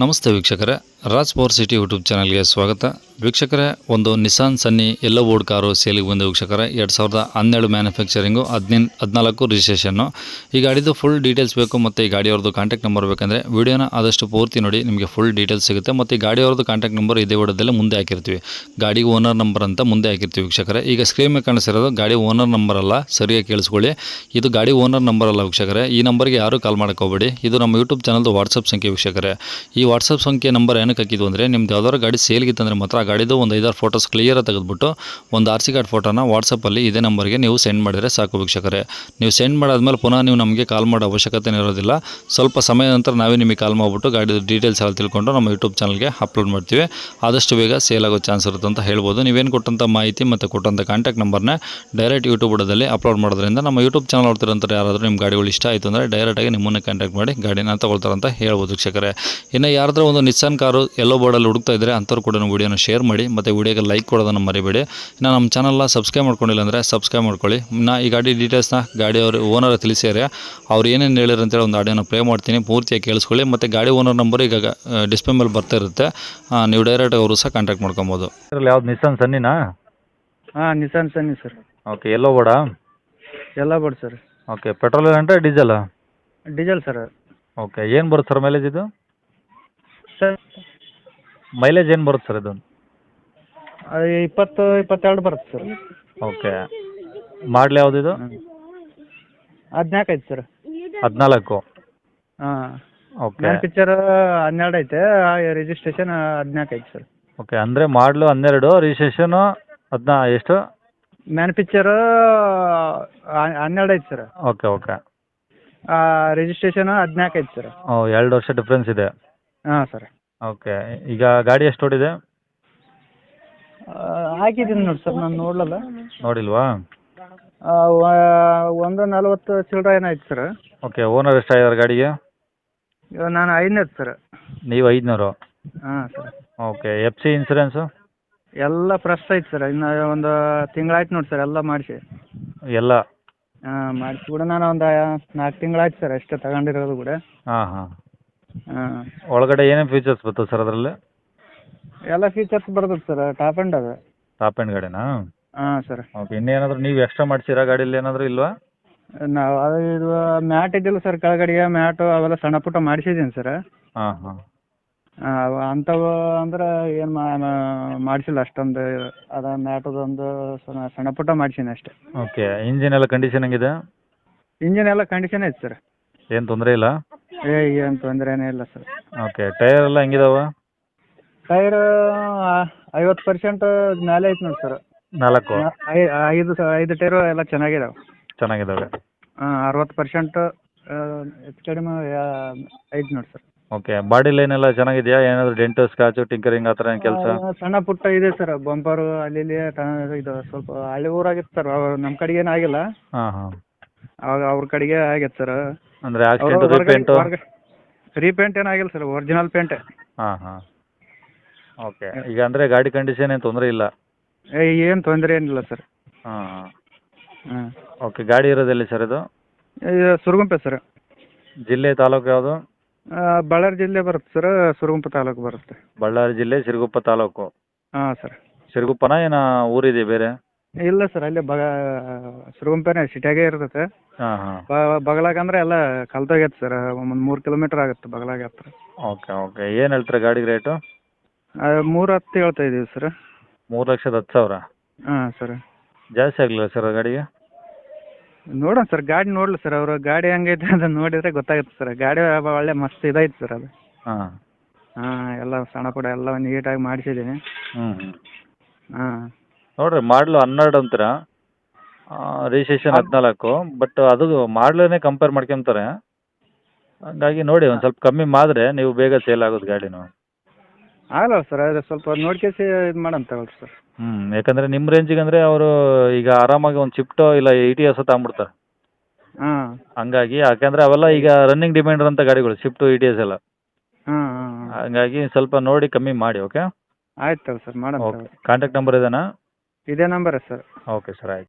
ನಮಸ್ತೆ ವೀಕ್ಷಕರೇ. Raj power city YouTube ಚಾನಲ್ಗೆ ಸ್ವಾಗತ. ವೀಕ್ಷಕರೇ, ಒಂದು Nissan Sunny yellow board car ಸೇಲಿಗೆ ಬಂದ ವೀಕ್ಷಕರೇ. ಎರಡು ಸಾವಿರದ ಹನ್ನೆರಡು ಮ್ಯಾನುಫ್ಯಾಕ್ಚರಿಂಗು ಹದಿನೆಂಟು ಹದಿನಾಲ್ಕು ರಿಜಿಸ್ಟ್ರೇಷನ್ನು ಈ ಗಾಡಿದು ಫುಲ್ ಡೀಟೇಲ್ಸ್ ಬೇಕು ಮತ್ತು ಈ ಗಾಡಿಯವ್ರದ್ದು ಕಾಂಟ್ಯಾಕ್ಟ್ ನಂಬರ್ ಬೇಕಂದರೆ ವಿಡಿಯೋನ ಆದಷ್ಟು ಪೂರ್ತಿ ನೋಡಿ, ನಿಮಗೆ ಫುಲ್ ಡೀಟೇಲ್ಸ್ ಸಿಗುತ್ತೆ. ಮತ್ತು ಈ ಗಾಡಿಯವ್ರದ್ದು ಕಾಂಟ್ಯಾಕ್ಟ್ ನಂಬರ್ ಇದೇ ವಿಡೋದಲ್ಲೇ ಮುಂದೆ ಹಾಕಿರ್ತೀವಿ. ಗಾಡಿ ಓನರ್ ನಂಬರ್ ಅಂತ ಮುಂದೆ ಹಾಕಿರ್ತೀವಿ ವೀಕ್ಷಕರೇ. ಈಗ ಸ್ಕ್ರೀನ್ ಮೇಲೆ ಕಾಣಿಸಿರೋದು ಗಾಡಿ ಓನರ್ ನಂಬರ್ ಅಲ್ಲ, ಸರಿಯಾಗಿ ಕೇಳಿಸ್ಕೊಳ್ಳಿ. ಇದು ಗಾಡಿ ಓನರ್ ನಂಬರ್ ಅಲ್ಲ ವೀಕ್ಷಕರೇ. ಈ ನಂಬರ್ಗೆ ಯಾರೂ ಕಾಲ್ ಮಾಡಕ್ಕೆ ಹೋಗಬೇಡಿ. ಇದು ನಮ್ಮ ಯೂಟ್ಯೂಬ್ ಚಾನಲ್ದು ವಾಟ್ಸಪ್ ಸಂಖ್ಯೆ ವೀಕ್ಷಕರೇ. ಈ ವಾಟ್ಸಪ್ ಸಂಖ್ಯೆ ನಂಬರ್ ಏನಕ್ಕೆ ಹಾಕಿದ್ವು ಅಂದರೆ ನಿಮ್ದು ಯಾವ್ದಾದ್ರು ಗಾಡಿ ಸೇಲ್ಗಿತ್ತಂದರೆ ಮಾತ್ರ ಆ ಗಾಡಿದು ಒಂದು ಐದಾರು ಫೋಟೋಸ್ ಕ್ಲಿಯರಾಗಿ ತೆಗೆದುಬಿಟ್ಟು ಒಂದು ಆರ್ ಸಿ ಕಾರ್ಡ್ ಫೋಟೋನ ವಾಟ್ಸಪ್ಪಲ್ಲಿ ಇದೇ ನಂಬರ್ಗೆ ನೀವು ಸೆಂಡ್ ಮಾಡಿದರೆ ಸಾಕು ವೀಕ್ಷಕರೇ. ನೀವು ಸೆಂಡ್ ಮಾಡಾದ್ಮೇಲೆ ಪುನಃ ನೀವು ನಮಗೆ ಕಾಲ್ ಮಾಡೋ ಅವಶ್ಯಕತೆ ಇರೋದಿಲ್ಲ. ಸ್ವಲ್ಪ ಸಮಯ ನಂತರ ನಾವೇ ನಿಮಗೆ ಕಾಲ್ ಮಾಡಿಬಿಟ್ಟು ಗಾಡಿ ಡೀಟೇಲ್ಸ್ ಎಲ್ಲ ತಿಳ್ಕೊಂಡು ನಮ್ಮ ಯೂಟ್ಯೂಬ್ ಚಾನಲ್ಗೆ ಅಪ್ಲೋಡ್ ಮಾಡ್ತೀವಿ. ಆದಷ್ಟು ಬೇಗ ಸೇಲ್ ಆಗೋ ಚಾನ್ಸ್ ಇರುತ್ತೆ ಅಂತ ಹೇಳ್ಬೋದು. ನೀವೇನು ಕೊಟ್ಟಂಥ ಮಾಹಿತಿ ಮತ್ತು ಕೊಟ್ಟಂಥ ಕಾಂಟ್ಯಾಕ್ಟ್ ನಂಬರ್ನ ಡೈರೆಕ್ಟ್ ಯೂಟ್ಯೂಬ್ ಅಪ್ಲೋಡ್ ಮಾಡೋದ್ರಿಂದ ನಮ್ಮ ಯೂಟ್ಯೂಬ್ ಚಾನಲ್ ನೋಡ್ತಿರೋಂಥ ಯಾರಾದರೂ ನಿಮ್ಮ ಗಾಡಿಗಳು ಇಷ್ಟ ಆಯಿತು ಅಂದರೆ ಡೈರೆಕ್ಟಾಗಿ ನಿಮ್ಮನ್ನು ಕಾಂಟ್ಯಾಕ್ಟ್ ಮಾಡಿ ಗಾಡಿನ ತಗೊಳ್ತಾರೆ ಅಂತ ಹೇಳ್ಬೋದು ವೀಕ್ಷಕರೇ. ಇನ್ನು ಯಾರಾದರೂ ಒಂದು ನಿಸ್ಸನ್ ಕಾರು ಎಲ್ಲೋ ಬೋರ್ಡಲ್ಲಿ ಹುಡುಕ್ತಾ ಇದ್ದರೆ ಅಂಥವ್ರು ಕೂಡ ವೀಡಿಯೋನ ಶೇರ್ ಮಾಡಿ ಮತ್ತು ವೀಡಿಯೋಗೆ ಲೈಕ್ ಕೊಡೋದನ್ನು ಮರಿಬೇಡಿ. ಇನ್ನು ನಮ್ಮ ಚಾನಲ್ನ ಸಬ್ಸ್ಕ್ರೈಬ್ ಮಾಡ್ಕೊಂಡಿಲ್ಲ ಅಂದರೆ ಸಬ್ಸ್ಕ್ರೈಬ್ ಮಾಡ್ಕೊಳ್ಳಿ. ನಾ ಈ ಗಾಡಿ ಡೀಟೇಲ್ಸ್ನ ಗಾಡಿಯವರು ಓನರ್ ತಿಳಿಸಿದ್ದಾರೆ ಅವ್ರು ಏನೇನು ಹೇಳಿದ್ರು ಅಂತೇಳಿ ಒಂದು ಆಡಿಯೋನ ಪ್ಲೇ ಮಾಡ್ತೀನಿ ಪೂರ್ತಿಯಾಗಿ ಕೇಳಿಸ್ಕೊಳ್ಳಿ. ಮತ್ತು ಗಾಡಿ ಓನರ್ ನಂಬರ್ ಈಗ ಡಿಸ್ಪ್ಲೇ ಮೇಲೆ ಬರ್ತಾ ಇರುತ್ತೆ. ನೀವು ಡೈರೆಕ್ಟ್ ಅವರು ಸಹ ಕಾಂಟ್ಯಾಕ್ಟ್ ಮಾಡ್ಕೊಬೋದು. ಇದರಲ್ಲಿ ಯಾವ್ದು ನಿಸಾನ್ ಸನ್ನಿನಾ ಹಾಂ Nissan Sunny sir okay yellow ಬೋರ್ಡಾ yellow board sir okay petrol ಅಂದರೆ ಡೀಸೆಲ್ ಡೀಸೆಲ್ ಸರ್ ಓಕೆ ಏನು ಬರುತ್ತೆ ಸರ್ ಮೈಲೇಜ್ ಇದು? ಸರ್ ಮೈಲೇಜ್ ಏನು ಬರುತ್ತೆ ಸರ್ ಇದು? ಇಪ್ಪತ್ತು ಇಪ್ಪತ್ತೆರಡು ಬರುತ್ತೆ ಸರ್ ಓಕೆ ಮಾಡಲ್ ಯಾವ್ದು ಇದು? ಹದಿನಾಲ್ಕು ಐತೆ ಸರ್ ಹದಿನಾಲ್ಕು. ಹಾಂ. ಓಕೆ ಪಿಕ್ಚರ್ ಹನ್ನೆರಡು ಐತೆ ರಿಜಿಸ್ಟ್ರೇಷನ್ ಹದಿನಾಲ್ಕು ಐತೆ ಸರ್ ಓಕೆ ಅಂದರೆ ಮಾಡಲು ಹನ್ನೆರಡು ರಿಜಿಸ್ಟ್ರೇಷನ್ ಹದಿನಾ ಎಷ್ಟು? ಮ್ಯಾನ್ ಪಿಕ್ಚರ್ ಹನ್ನೆರಡು ಐತೆ ಸರ್ ಓಕೆ ಓಕೆ ರಿಜಿಸ್ಟ್ರೇಷನ್ ಹದಿನಾಲ್ಕು ಐತೆ ಸರ್ ಓ ಎರಡು ವರ್ಷ ಡಿಫ್ರೆನ್ಸ್ ಇದೆ. ಹಾಂ ಸರ್ ಓಕೆ ಈಗ ಗಾಡಿ ಎಷ್ಟು ಓಡಿದೆ? ಹಾಕಿದ್ದೀನಿ ನೋಡಿ ಸರ್ ನಾನು ನೋಡಲಲ್ಲ. ನೋಡಿಲ್ವಾ? ಒಂದು ನಲ್ವತ್ತು ಚಿಲ್ಲರೆ ಏನಾಯ್ತು ಸರ್. ಓಕೆ ಓನರ್ ಎಷ್ಟಾಗಿದ್ದಾರೆ ಗಾಡಿಗೆ? ನಾನು ಐದನೇದು ಸರ್. ನೀವು ಐದುನೂರು? ಹಾಂ sir. Okay F C insurance? ಎಲ್ಲ ಫ್ರೆಶ್ ಐತೆ ಸರ್ ಇನ್ನು ಒಂದು ತಿಂಗಳಾಯ್ತು ನೋಡಿ ಸರ್ ಎಲ್ಲ ಮಾಡಿಸಿ. ಎಲ್ಲ? ಹಾಂ ಮಾಡಿಸಿ ಕೂಡ ನಾನು ಒಂದು ನಾಲ್ಕು ತಿಂಗಳಾಯ್ತು ಸರ್ ಅಷ್ಟೇ ತಗೊಂಡಿರೋದು ಕೂಡ. ಹಾಂ ಹಾಂ. ಹಾಂ. ಒಳಗಡೆ ಏನೇನು ಫೀಚರ್ಸ್ ಬರ್ತದೆ ಸರ್ ಅದರಲ್ಲಿ? ಎಲ್ಲ ಫೀಚರ್ಸ್ ಬರ್ತದೆ ಸರ್ ಟಾಪ್ ಎಂಡ್ ಅದ. ಟಾಪ್ ಎಂಡ್ ಗಾಡಿನಾ? ಹಾಂ ಸರ್ ಓಕೆ ಇನ್ನೇನಾದರೂ ನೀವು ಎಕ್ಸ್ಟ್ರಾ ಮಾಡ್ಸಿರಾ ಗಾಡಿಲಿ ಏನಾದರೂ ಇಲ್ವಾ? ನಾವು ಅದು ಇದು ಮ್ಯಾಟ್ ಇದ್ದಿಲ್ಲ ಸರ್ ಕೆಳಗಡೆಗೆ ಮ್ಯಾಟು ಅವೆಲ್ಲ ಸಣ್ಣ ಪುಟ್ಟ ಮಾಡಿಸಿದ್ದೀನಿ ಸರ್ ಹಾಂ ಹಾಂ. ಅಂಥವು ಅಂದ್ರೆ ಏನು ಮಾಡಿಸಿಲ್ಲ ಅಷ್ಟೊಂದು ಅದ ಮ್ಯಾಟದೊಂದು ಸಣ್ಣ ಸಣ್ಣ ಪುಟ್ಟ ಮಾಡಿಸೀನಿ ಅಷ್ಟೇ. ಓಕೆ ಇಂಜಿನ್ ಎಲ್ಲ ಕಂಡೀಷನ್ ಹೆಂಗಿದೆ? ಇಂಜಿನ್ ಎಲ್ಲ ಕಂಡೀಷನ್ ಐತೆ ಸರ್ ಏನು ತೊಂದರೆ ಇಲ್ಲ? ಏ ಏನು ತೊಂದರೆನೇ ಇಲ್ಲ ಸರ್ ಓಕೆ ಟೈರ್ ಎಲ್ಲ ಹೆಂಗಿದಾವ? ಟೈರ್ ಐವತ್ತು ಪರ್ಸೆಂಟ್ ಮೇಲೆ ಐತೆ ನೋಡಿ ಸರ್ ನಾಲ್ಕು? ಐದು ಸ- ಐದು ಟೈರ್ ಎಲ್ಲ ಚೆನ್ನಾಗಿದಾವೆ. ಚೆನ್ನಾಗಿದ್ದಾವೆ ಹಾಂ ಅರವತ್ತು ಪರ್ಸೆಂಟ್ ಹೆಚ್ಚು ಕಡಿಮೆ ಐದು ನೋಡಿ ಸರ್ ಓಕೆ ಬಾಡಿ ಲೈನ್ ಎಲ್ಲ ಚೆನ್ನಾಗಿದೆಯಾ? ಏನಾದರೂ ಡೆಂಟು ಸ್ಕ್ರಾಚು ಟಿಂಕರಿಂಗ್ ಆ ಥರ ಏನು ಕೆಲಸ? ಆ, ಸಣ್ಣ ಪುಟ್ಟ ಇದೆ ಸರ್ ಬಂಪರು ಅಲ್ಲಿ ಇಲ್ಲಿ ತ- ಇದು ಸ್ವಲ್ಪ ಹಳ್ಳಿ ಊರಾಗಿತ್ತು ಸರ್ ನಮ್ಮ ಕಡೆಗೆ ಏನು ಆಗಿಲ್ಲ. ಹಾಂ ಹಾಂ. ಅವಾಗ ಅವ್ರ ಕಡೆಗೆ ಆಗೈತೆ ಸರ್ ಅಂದರೆ ಆಕ್ಸಿಡೆಂಟ್ ರಿಪೇಂಟ್ ರೀಪೇಂಟ್ ಏನಾಗಿಲ್ಲ ಸರ್ ಒರಿಜಿನಲ್ ಪೇಂಟ್ ಹಾಂ ಹಾಂ. ಓಕೆ ಈಗ ಅಂದ್ರೆ ಗಾಡಿ ಕಂಡೀಷನ್ ಏನು ತೊಂದರೆ ಇಲ್ಲ? ಏನು ತೊಂದರೆ ಏನಿಲ್ಲ ಸರ್. ಹಾಂ ಹಾಂ. ಓಕೆ ಗಾಡಿ ಇರೋದೆಲ್ಲಿ ಸರ್ ಇದು? ಇದು ಸುರಗುಂಪೆ ಸರ್. ಜಿಲ್ಲೆ ತಾಲೂಕು ಯಾವುದು? ಬಳ್ಳಾರಿ ಜಿಲ್ಲೆ ಬರುತ್ತೆ ಸರ್ ಸುರಗುಂಪ ತಾಲೂಕು ಬರುತ್ತೆ. ಬಳ್ಳಾರಿ ಜಿಲ್ಲೆ ಸಿರುಗುಪ್ಪ ತಾಲೂಕು. ಹಾಂ ಸರ್. ಸಿರುಗುಪ್ಪನ ಏನೋ ಊರಿದೆ ಬೇರೆ? ಇಲ್ಲ ಸರ್ ಅಲ್ಲೇ ಬಗ ಸುರಗುಂಪೆನೇ ಸಿಟಿಯಾಗೇ ಇರ್ತೈತೆ. ಹಾಂ ಹಾಂ. ಬ- ಬಗಲಾಗ ಅಂದ್ರೆ ಎಲ್ಲ ಕಲ್ತಾಗೈತೆ ಸರ್ ಒಂದು ಮೂರು ಕಿಲೋಮೀಟರ್ ಆಗುತ್ತೆ ಬಗಲಾಗ ಹತ್ರ. Okay okay. ಏನು ಹೇಳ್ತೀರಾ ಗಾಡಿ ರೇಟು? ಮೂರು ಹತ್ತು ಹೇಳ್ತಾ ಇದ್ದೀವಿ ಸರ್. ಮೂರು ಲಕ್ಷದ ಹತ್ತು ಸಾವಿರ? ಹಾಂ ಸರ್. ಜಾಸ್ತಿ ಆಗಲಿಲ್ಲ ಸರ್ ಗಾಡಿಗೆ? ನೋಡೋಣ ಸರ್ ಗಾಡಿ ನೋಡ್ಲಿ ಸರ್ ಅವರು ಗಾಡಿ ಹೆಂಗೈತೆ ಅಂತ ನೋಡಿದ್ರೆ ಗೊತ್ತಾಗುತ್ತೆ ಸರ್. ಗಾಡಿ ಒಳ್ಳೆ ಮಸ್ತ್ ಇದೈತೆ ಸರ್ ಅದು. ಹಾಂ. ಹಾಂ ಎಲ್ಲ ಸಣ್ಣ ಪುಟ್ಟ ಎಲ್ಲ ನೀಟಾಗಿ ಮಾಡಿಸಿದ್ದೀನಿ. ಹ್ಞೂ ಹಾಂ. ನೋಡಿರಿ ಮಾಡಲು ಹನ್ನೆರಡು ಅಂತೀರಾ? ರಿಜಿಸ್ಟ್ರೇಷನ್ ಹದಿನಾಲ್ಕು ಬಟ್ ಅದು ಮಾಡ್ಲೇ ಕಂಪೇರ್ ಮಾಡ್ಕೊಂತಾರೆ. ಹಂಗಾಗಿ ನೋಡಿ ಒಂದು ಸ್ವಲ್ಪ ಕಮ್ಮಿ ಮಾಡಿದ್ರೆ ನೀವು ಬೇಗ ಸೇಲ್ ಆಗೋದು ಗಾಡಿನೂ. ಆಗಲ್ಲ ಸರ್ ಅದೇ ಸ್ವಲ್ಪ ನೋಡ್ಕೇಸಿ ಇದು ಮಾಡಂತ ತಗೊಳ್ರಿ ಸರ್. ಹ್ಞೂ ಯಾಕಂದರೆ ನಿಮ್ಮ ರೇಂಜಿಗೆ ಅಂದರೆ ಅವರು ಈಗ ಆರಾಮಾಗಿ ಒಂದು ಶಿಫ್ಟೋ ಇಲ್ಲ ಇ ಟಿ ಎಸ್ ತಗೊಂಬಿಡ್ತಾರೆ ಹಾಂ. ಹಂಗಾಗಿ ಯಾಕಂದರೆ ಅವೆಲ್ಲ ಈಗ ರನ್ನಿಂಗ್ ಡಿಮ್ಯಾಂಡ್ ಅಂತ ಗಾಡಿಗಳು ಶಿಫ್ಟು ಇ ಟಿ ಎಸ್ ಎಲ್ಲ. ಹಾಂ ಹಾಂ ಹಾಂ. ಹಂಗಾಗಿ ಸ್ವಲ್ಪ ನೋಡಿ ಕಮ್ಮಿ ಮಾಡಿ ಓಕೆ ಆಯ್ತು ಸರ್ ಮಾಡೋಣ ಓಕೆ ಕಾಂಟ್ಯಾಕ್ಟ್ ನಂಬರ್ ಇದೇನಾ? ಇದೇ ನಂಬರೇ ಸರ್. ಓಕೆ ಸರ್ ಆಯ್ತು.